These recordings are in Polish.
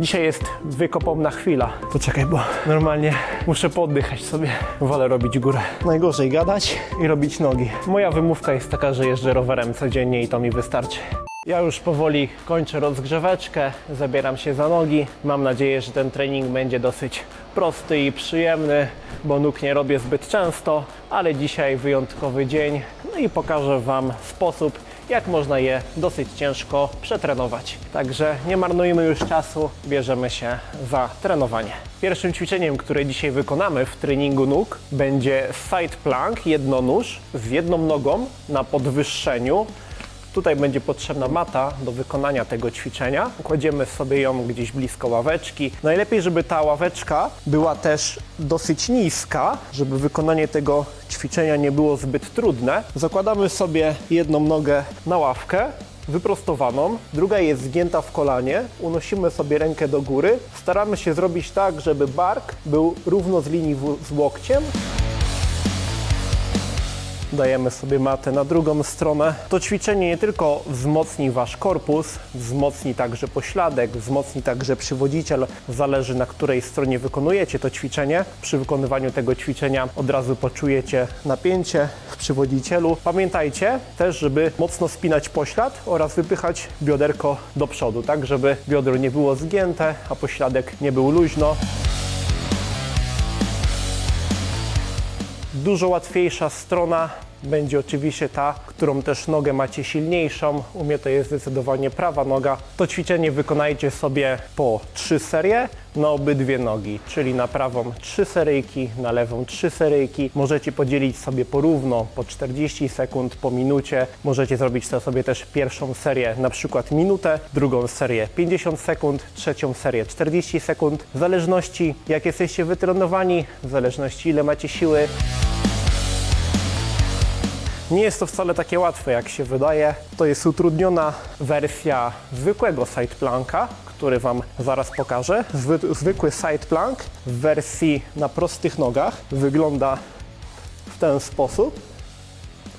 Dzisiaj jest wykopomna chwila. Poczekaj, bo normalnie muszę poddychać sobie. Wolę robić górę. Najgorzej gadać i robić nogi. Moja wymówka jest taka, że jeżdżę rowerem codziennie i to mi wystarczy. Ja już powoli kończę rozgrzeweczkę, zabieram się za nogi. Mam nadzieję, że ten trening będzie dosyć prosty i przyjemny, bo nóg nie robię zbyt często, ale dzisiaj wyjątkowy dzień. No i pokażę Wam sposób, jak można je dosyć ciężko przetrenować. Także nie marnujmy już czasu, bierzemy się za trenowanie. Pierwszym ćwiczeniem, które dzisiaj wykonamy w treningu nóg będzie side plank, jednonóż z jedną nogą na podwyższeniu. Tutaj będzie potrzebna mata do wykonania tego ćwiczenia. Kładziemy sobie ją gdzieś blisko ławeczki. Najlepiej, żeby ta ławeczka była też dosyć niska, żeby wykonanie tego ćwiczenia nie było zbyt trudne. Zakładamy sobie jedną nogę na ławkę, wyprostowaną, druga jest zgięta w kolanie, unosimy sobie rękę do góry, staramy się zrobić tak, żeby bark był równo z linii z łokciem. Dajemy sobie matę na drugą stronę. To ćwiczenie nie tylko wzmocni Wasz korpus, wzmocni także pośladek, wzmocni także przywodziciel. Zależy na której stronie wykonujecie to ćwiczenie. Przy wykonywaniu tego ćwiczenia od razu poczujecie napięcie w przywodzicielu. Pamiętajcie też, żeby mocno spinać poślad oraz wypychać bioderko do przodu, tak żeby biodro nie było zgięte, a pośladek nie był luźno. Dużo łatwiejsza strona będzie oczywiście ta, którą też nogę macie silniejszą. U mnie to jest zdecydowanie prawa noga. To ćwiczenie wykonajcie sobie po trzy serie na obydwie nogi, czyli na prawą trzy seryjki, na lewą trzy seryjki. Możecie podzielić sobie porówno po 40 sekund, po minucie. Możecie zrobić to sobie też pierwszą serię na przykład minutę, drugą serię 50 sekund, trzecią serię 40 sekund. W zależności jak jesteście wytrenowani, w zależności ile macie siły, nie jest to wcale takie łatwe, jak się wydaje. To jest utrudniona wersja zwykłego side planka, który Wam zaraz pokażę. Zwy, zwykły side plank w wersji na prostych nogach wygląda w ten sposób.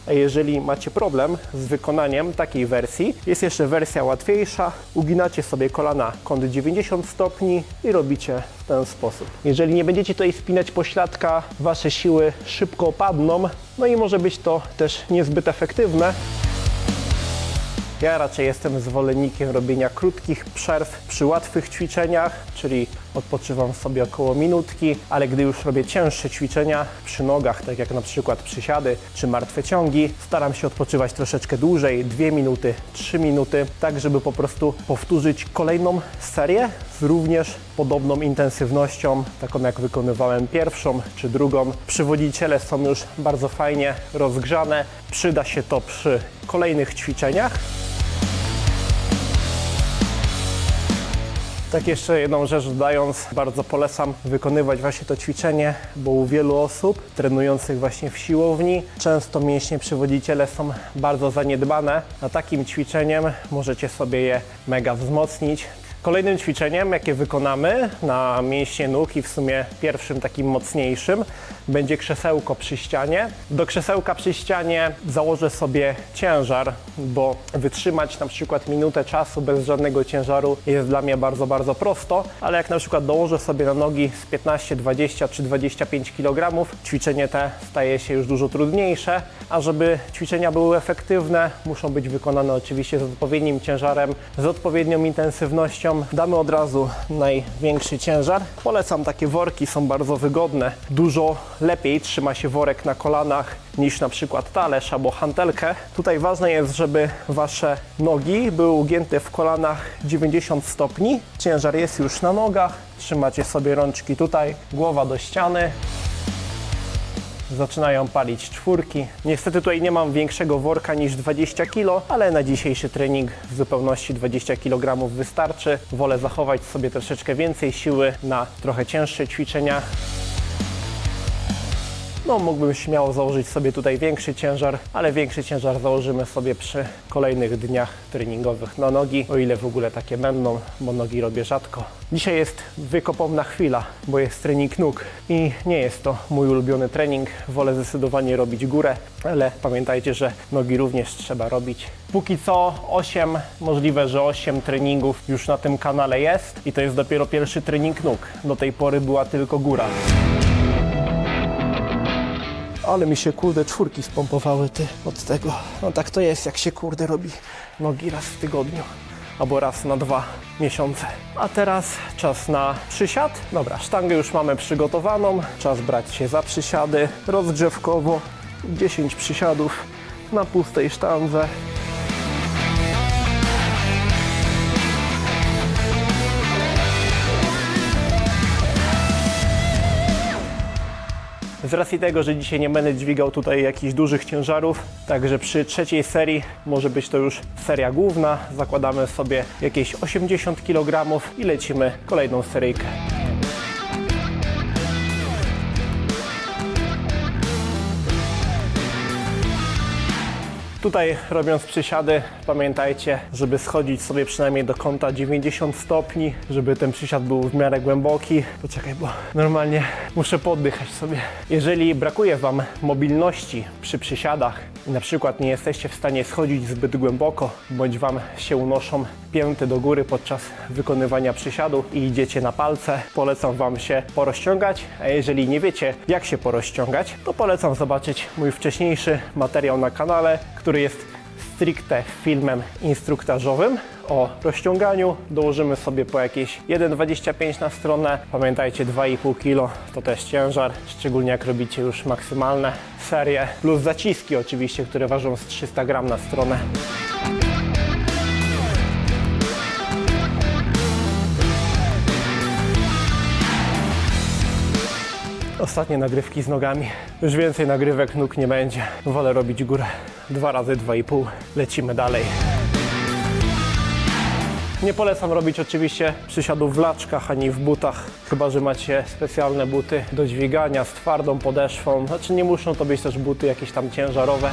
Jeżeli macie problem z wykonaniem takiej wersji, jest jeszcze wersja łatwiejsza. Uginacie sobie kolana kąt 90 stopni i robicie w ten sposób. Jeżeli nie będziecie tutaj spinać pośladka, wasze siły szybko opadną, no i może być to też niezbyt efektywne. Ja raczej jestem zwolennikiem robienia krótkich przerw przy łatwych ćwiczeniach, czyli odpoczywam sobie około minutki, ale gdy już robię cięższe ćwiczenia przy nogach, tak jak na przykład przysiady czy martwe ciągi, staram się odpoczywać troszeczkę dłużej, 2 minuty, 3 minuty, tak żeby po prostu powtórzyć kolejną serię z również podobną intensywnością, taką jak wykonywałem pierwszą czy drugą. Przywodziciele są już bardzo fajnie rozgrzane, przyda się to przy kolejnych ćwiczeniach. Tak jeszcze jedną rzecz dodając, bardzo polecam wykonywać właśnie to ćwiczenie, bo u wielu osób trenujących właśnie w siłowni często mięśnie przywodziciele są bardzo zaniedbane, a takim ćwiczeniem możecie sobie je mega wzmocnić. Kolejnym ćwiczeniem, jakie wykonamy na mięśnie nóg i w sumie pierwszym takim mocniejszym, będzie krzesełko przy ścianie. Do krzesełka przy ścianie założę sobie ciężar, bo wytrzymać na przykład minutę czasu bez żadnego ciężaru jest dla mnie bardzo, bardzo prosto, ale jak na przykład dołożę sobie na nogi z 15, 20 czy 25 kg, ćwiczenie te staje się już dużo trudniejsze, a żeby ćwiczenia były efektywne, muszą być wykonane oczywiście z odpowiednim ciężarem, z odpowiednią intensywnością. Damy od razu największy ciężar. Polecam takie worki, są bardzo wygodne. Dużo lepiej trzyma się worek na kolanach niż na przykład talerz albo hantelkę. Tutaj ważne jest, żeby Wasze nogi były ugięte w kolanach 90 stopni. Ciężar jest już na nogach. Trzymacie sobie rączki tutaj, głowa do ściany. Zaczynają palić czwórki. Niestety tutaj nie mam większego worka niż 20 kg, ale na dzisiejszy trening w zupełności 20 kg wystarczy. Wolę zachować sobie troszeczkę więcej siły na trochę cięższe ćwiczenia. No, mógłbym śmiało założyć sobie tutaj większy ciężar, ale większy ciężar założymy sobie przy kolejnych dniach treningowych na nogi, o ile w ogóle takie będą, bo nogi robię rzadko. Dzisiaj jest wykopowna chwila, bo jest trening nóg i nie jest to mój ulubiony trening. Wolę zdecydowanie robić górę, ale pamiętajcie, że nogi również trzeba robić. Póki co 8, możliwe, że 8 treningów już na tym kanale jest i to jest dopiero pierwszy trening nóg. Do tej pory była tylko góra. Ale mi się kurde czwórki spompowały ty od tego. No tak to jest, jak się kurde robi nogi raz w tygodniu. Albo raz na dwa miesiące. A teraz czas na przysiad. Dobra, sztangę już mamy przygotowaną. Czas brać się za przysiady. Rozgrzewkowo 10 przysiadów na pustej sztandze. Z racji tego, że dzisiaj nie będę dźwigał tutaj jakichś dużych ciężarów, także przy trzeciej serii może być to już seria główna. Zakładamy sobie jakieś 80 kg i lecimy kolejną seryjkę. Tutaj robiąc przysiady, pamiętajcie, żeby schodzić sobie przynajmniej do kąta 90 stopni, żeby ten przysiad był w miarę głęboki. Poczekaj, bo normalnie muszę poddychać sobie. Jeżeli brakuje Wam mobilności przy przysiadach i na przykład nie jesteście w stanie schodzić zbyt głęboko, bądź Wam się unoszą pięty do góry podczas wykonywania przysiadu i idziecie na palce, polecam Wam się porozciągać, a jeżeli nie wiecie jak się porozciągać, to polecam zobaczyć mój wcześniejszy materiał na kanale, który jest stricte filmem instruktażowym o rozciąganiu. Dołożymy sobie po jakieś 1,25 na stronę. Pamiętajcie 2,5 kg to też ciężar, szczególnie jak robicie już maksymalne serie, plus zaciski oczywiście, które ważą z 300 gram na stronę. Ostatnie nagrywki z nogami. Już więcej nagrywek nóg nie będzie. Wolę robić górę. Dwa razy dwa i pół. Lecimy dalej. Nie polecam robić oczywiście przysiadów w laczkach ani w butach, chyba że macie specjalne buty do dźwigania z twardą podeszwą. Znaczy nie muszą to być też buty jakieś tam ciężarowe.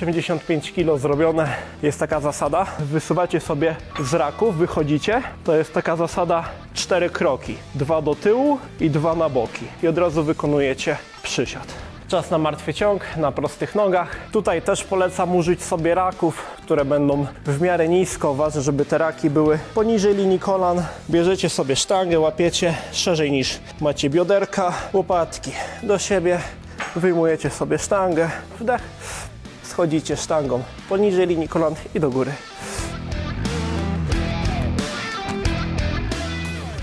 Osiemdziesiąt pięć kg zrobione. Jest taka zasada. Wysuwacie sobie z raków, wychodzicie. To jest taka zasada cztery kroki. Dwa do tyłu i dwa na boki. I od razu wykonujecie przysiad. Czas na martwy ciąg, na prostych nogach. Tutaj też polecam użyć sobie raków, które będą w miarę nisko. Ważne, żeby te raki były poniżej linii kolan. Bierzecie sobie sztangę, łapiecie szerzej niż macie bioderka, łopatki do siebie. Wyjmujecie sobie sztangę, wdech, schodzicie sztangą poniżej linii kolan i do góry.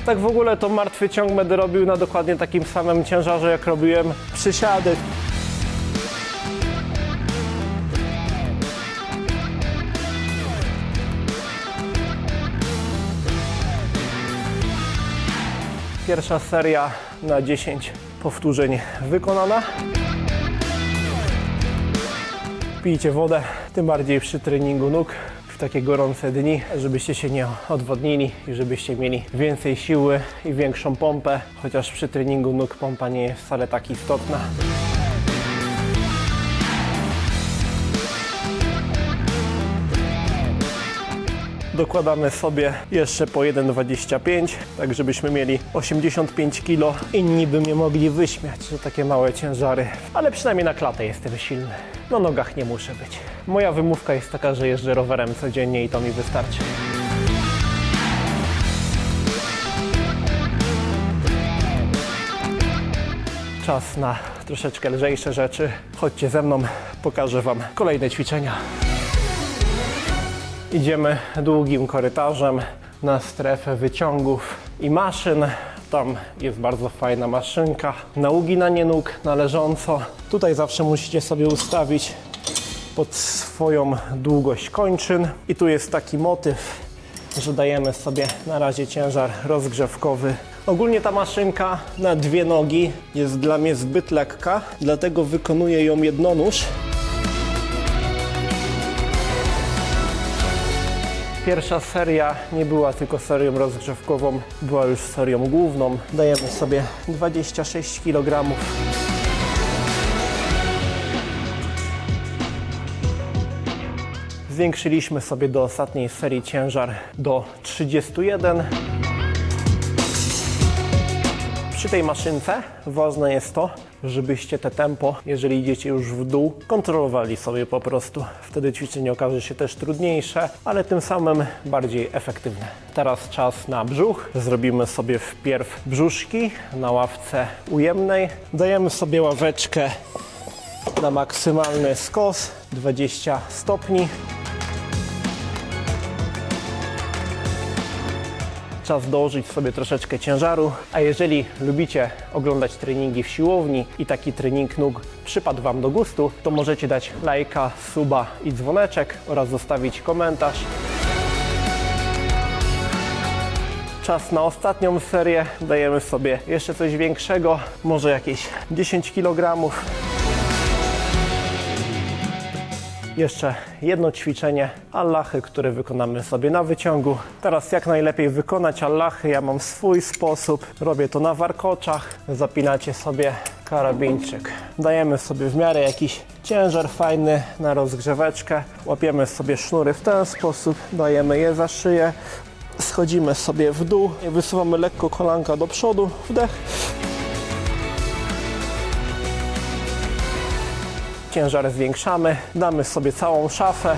Tak w ogóle to martwy ciąg będę robił na dokładnie takim samym ciężarze, jak robiłem przysiady. Pierwsza seria na 10 powtórzeń wykonana. Pijcie wodę, tym bardziej przy treningu nóg w takie gorące dni, żebyście się nie odwodnili i żebyście mieli więcej siły i większą pompę, chociaż przy treningu nóg pompa nie jest wcale tak istotna. Dokładamy sobie jeszcze po 1,25, tak żebyśmy mieli 85 kg. Inni by mnie mogli wyśmiać, że takie małe ciężary, ale przynajmniej na klatę jestem silny. Na nogach nie muszę być. Moja wymówka jest taka, że jeżdżę rowerem codziennie i to mi wystarczy. Czas na troszeczkę lżejsze rzeczy. Chodźcie ze mną, pokażę Wam kolejne ćwiczenia. Idziemy długim korytarzem na strefę wyciągów i maszyn. Tam jest bardzo fajna maszynka na uginanie nóg na leżąco. Tutaj zawsze musicie sobie ustawić pod swoją długość kończyn. I tu jest taki motyw, że dajemy sobie na razie ciężar rozgrzewkowy. Ogólnie ta maszynka na dwie nogi jest dla mnie zbyt lekka, dlatego wykonuję ją jednonóż. Pierwsza seria nie była tylko serią rozgrzewkową, była już serią główną. Dajemy sobie 26 kg. Zwiększyliśmy sobie do ostatniej serii ciężar do 31. Przy tej maszynce ważne jest to, żebyście te tempo, jeżeli idziecie już w dół, kontrolowali sobie po prostu. Wtedy ćwiczenie okaże się też trudniejsze, ale tym samym bardziej efektywne. Teraz czas na brzuch. Zrobimy sobie wpierw brzuszki na ławce ujemnej. Dajemy sobie ławeczkę na maksymalny skos 20 stopni. Czas dołożyć sobie troszeczkę ciężaru. A jeżeli lubicie oglądać treningi w siłowni i taki trening nóg przypadł Wam do gustu, to możecie dać lajka, suba i dzwoneczek oraz zostawić komentarz. Czas na ostatnią serię. Dajemy sobie jeszcze coś większego, może jakieś 10 kg. Jeszcze jedno ćwiczenie Allahy, które wykonamy sobie na wyciągu. Teraz jak najlepiej wykonać Allahy, ja mam swój sposób. Robię to na warkoczach. Zapinacie sobie karabinczyk. Dajemy sobie w miarę jakiś ciężar fajny na rozgrzeweczkę. Łapiemy sobie sznury w ten sposób, dajemy je za szyję. Schodzimy sobie w dół wysuwamy lekko kolanka do przodu. Wdech. Ciężar zwiększamy, damy sobie całą szafę.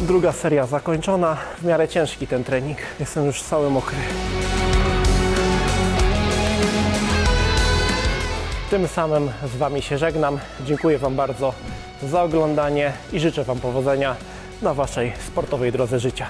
Druga seria zakończona. W miarę ciężki ten trening. Jestem już cały mokry. Tym samym z Wami się żegnam. Dziękuję Wam bardzo za oglądanie i życzę Wam powodzenia na Waszej sportowej drodze życia.